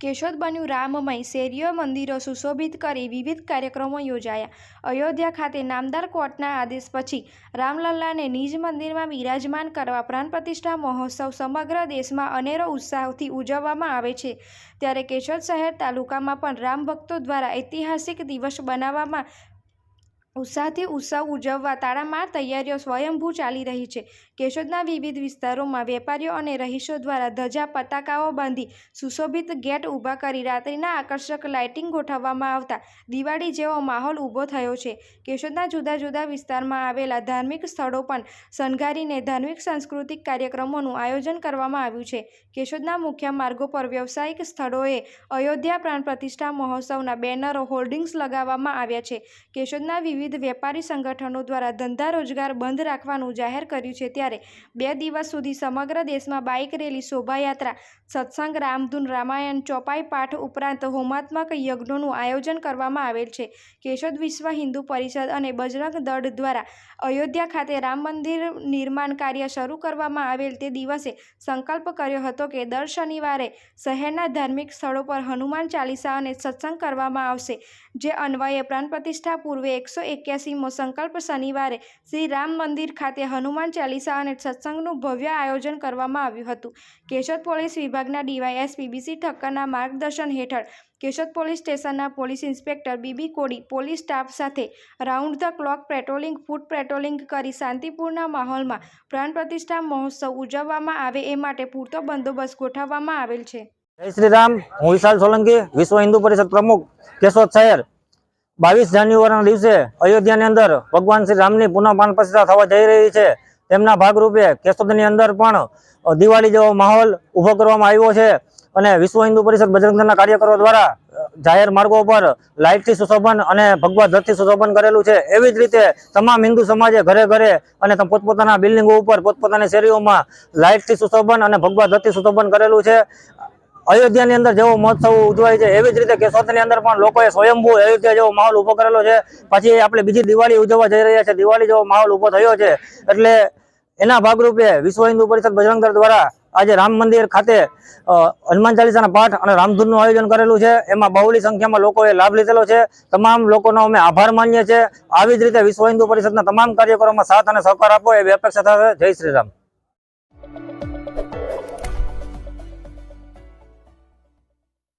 કેશોદ બન્યું રામમય શેરીઓ, મંદિરો સુશોભિત કરી વિવિધ કાર્યક્રમો યોજાયા. અયોધ્યા ખાતે નામદાર કોર્ટના આદેશ પછી રામલલ્લાને નિજ મંદિરમાં બિરાજમાન કરવા પ્રાણ પ્રતિષ્ઠા મહોત્સવ સમગ્ર દેશમાં અનેરો ઉત્સાહથી ઉજવવામાં આવે છે. ત્યારે કેશોદ શહેર તાલુકામાં પણ રામ ભક્તો દ્વારા ઐતિહાસિક દિવસ બનાવવામાં ઉત્સાહથી ઉત્સવ ઉજવવા તાળામાર તૈયારીઓ સ્વયંભૂ ચાલી રહી છે. કેશોદના વિવિધ વિસ્તારોમાં વેપારીઓ અને રહીશો દ્વારા ધજા, પતાકાઓ બાંધી સુશોભિત ગેટ ઊભા કરી રાત્રિના આકર્ષક લાઇટિંગ ગોઠવવામાં આવતા દિવાળી જેવો માહોલ ઊભો થયો છે. કેશોદના જુદા જુદા વિસ્તારમાં આવેલા ધાર્મિક સ્થળો પણ શણગારીને ધાર્મિક સાંસ્કૃતિક કાર્યક્રમોનું આયોજન કરવામાં આવ્યું છે. કેશોદના મુખ્ય માર્ગો પર વ્યવસાયિક સ્થળોએ અયોધ્યા પ્રાણ પ્રતિષ્ઠા મહોત્સવના બેનરો, હોર્ડિંગ્સ લગાવવામાં આવ્યા છે. કેશોદના વિવિધ વેપારી સંગઠનો દ્વારા ધંધા રોજગાર બંધ રાખવાનું જાહેર કર્યું છે ત્યારે બે દિવસ સુધી સમગ્ર દેશમાં બાઇક રેલી, શોભાયાત્રા, સત્સંગ, રામધૂન, રામાયણ, ચોપાઈ પાઠ ઉપરાંત હોમાત્મક યજ્ઞોનું આયોજન કરવામાં આવેલ છે. કેશોદ વિશ્વ હિન્દુ પરિષદ અને બજરંગ દળ દ્વારા અયોધ્યા ખાતે રામ મંદિર નિર્માણ કાર્ય શરૂ કરવામાં આવેલ તે દિવસે સંકલ્પ કર્યો હતો કે દર શનિવારે શહેરના ધાર્મિક સ્થળો પર હનુમાન ચાલીસા અને સત્સંગ કરવામાં આવશે, જે અન્વયે પ્રાણ પ્રતિષ્ઠા પૂર્વે એકસો એક્યાસીમો સંકલ્પ શનિવારે શ્રી રામ મંદિર ખાતે હનુમાન ચાલીસા અને સત્સંગનું ભવ્ય આયોજન કરવામાં આવ્યું હતું. કેશોદ પોલીસ વિભાગના ડીવાયએસપી બીસી ઠક્કરના માર્ગદર્શન હેઠળ કેશોદ પોલીસ સ્ટેશનના police inspector BB Kodi police staff સાથે round the clock patrolling, foot patrolling કરી શાંતિપૂર્ણ માહોલમાં પ્રાણ પ્રતિષ્ઠા મહોત્સવ ઉજવવામાં આવે એ માટે પૂરતો બંદોબસ્ત ગોઠવવામાં આવેલ છે. જય શ્રી રામ. હું વિશાલ સોલંકી, વિશ્વ હિન્દુ પરિષદ પ્રમુખ, કેશોદ શહેર. બાવીસ જાન્યુઆરીના દિવસે અયોધ્યાની અંદર ભગવાન શ્રી રામની પુનઃ પ્રતિષ્ઠા થવા જઈ રહી છે. તેમના ભાગરૂપે કેશોદની અંદર પણ દિવાળી જેવો માહોલ ઊભો કરવામાં આવ્યો છે અને વિશ્વ હિન્દુ પરિષદ બજરંગ દળના કાર્યકરો દ્વારા જાહેર માર્ગો પર લાઇટથી સુશોભન અને ભગવા ધ્વજથી સુશોભન કરેલું છે. એવી જ રીતે તમામ હિન્દુ સમાજે ઘરે ઘરે અને પોતપોતાના બિલ્ડિંગો ઉપર, પોતપોતાની શેરીઓમાં લાઇટથી સુશોભન અને ભગવા ધ્વજથી સુશોભન કરેલું છે. અયોધ્યાની અંદર જેવો મહોત્સવ ઉજવાય છે, એવી જ રીતે કેશોદની અંદર પણ લોકોએ સ્વયંભૂ અયોધ્યા જેવો માહોલ ઊભો કરેલો છે. પછી આપણે બીજી દિવાળી ઉજવવા જઈ રહ્યા છે. દિવાળી જેવો માહોલ ઊભો થયો છે. એટલે એના ભાગરૂપે વિશ્વ હિન્દુ પરિષદ બજરંગ દ્વારા આજે રામ મંદિર ખાતે હનુમાન ચાલીસાના પાઠ અને રામધૂનનું આયોજન કરેલું છે. એમાં બહુલી સંખ્યામાં લોકોએ લાભ લીધેલો છે. તમામ લોકોનો અમે આભાર માનીએ છીએ. આવી જ રીતે વિશ્વ હિન્દુ પરિષદના તમામ કાર્યક્રમોમાં સાથ અને સહકાર આપો એવી અપેક્ષા થશે જય શ્રી રામ.